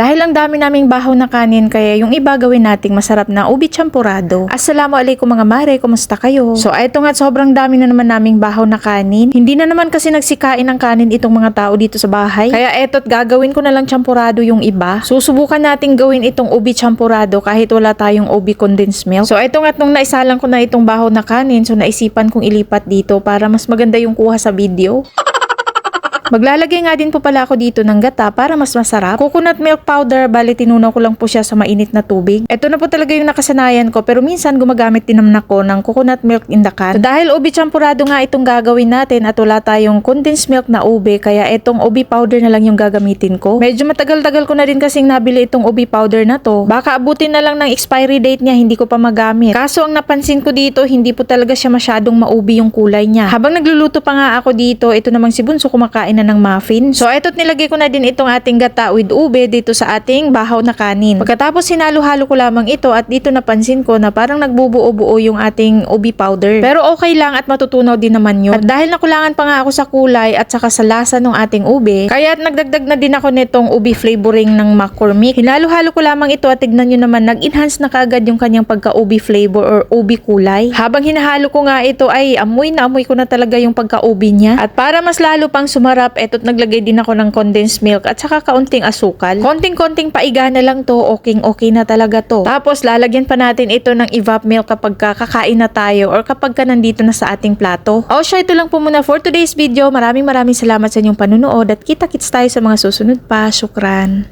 Dahil ang dami naming bahaw na kanin kaya yung iba gawin nating masarap na ubi champurado. Assalamualaikum mga mare, kumusta kayo? So eto nga sobrang dami na naman naming bahaw na kanin. Hindi na naman kasi nagsikain ng kanin itong mga tao dito sa bahay. Kaya eto't gagawin ko na lang champurado yung iba. Susubukan nating gawin itong ubi champurado kahit wala tayong ubi condensed milk. So eto nga't nung naisalang ko na itong bahaw na kanin, so naisipan kong ilipat dito para mas maganda yung kuha sa video. Maglalagay nga din po pala ako dito ng gata para mas masarap. Coconut milk powder, bali tinunaw ko lang po siya sa mainit na tubig. Ito na po talaga yung nakasanayan ko pero minsan gumagamit din naman ako ng coconut milk in the can. So, dahil ubi champurado nga itong gagawin natin at wala tayong condensed milk na ube kaya itong ubi powder na lang yung gagamitin ko. Medyo matagal-tagal ko na din kasing nabili itong ubi powder na to. Baka abutin na lang ng expiry date niya hindi ko pa magamit. Kaso ang napansin ko dito hindi po talaga siya masyadong maubi yung kulay niya. Habang nagluluto pa nga ako dito, ito namang si Bunso kumakain na ng muffin. So ito't nilagay ko na din itong ating gata with ube dito sa ating bahaw na kanin. Pagkatapos sinalo-halo ko lamang ito at dito napansin ko na parang nagbubuo-buo yung ating ubi powder. Pero okay lang at matutunaw din naman yun. At dahil nakulangan pa nga ako sa kulay at sa lasa ng ating ube, kaya nagdagdag na din ako nitong ubi flavoring ng McCormick. Hinalo-halo ko lamang ito at tignan nyo naman nag-enhance na kaagad yung kanyang pagka-ubi flavor or ubi kulay. Habang hinahalo ko nga ito ay amoy na amoy ko na talaga yung pagka-ubi niya. At para mas lalo pang sumarap, eto't naglagay din ako ng condensed milk at saka kaunting asukal. Konting-konting paiga na lang to, okay okay na talaga to. Tapos lalagyan pa natin ito ng evap milk kapag ka kakain na tayo or kapag ka nandito na sa ating plato. O siya, ito lang po muna for today's video. Maraming maraming salamat sa inyong panunood at kita-kits tayo sa mga susunod pa. Syukran.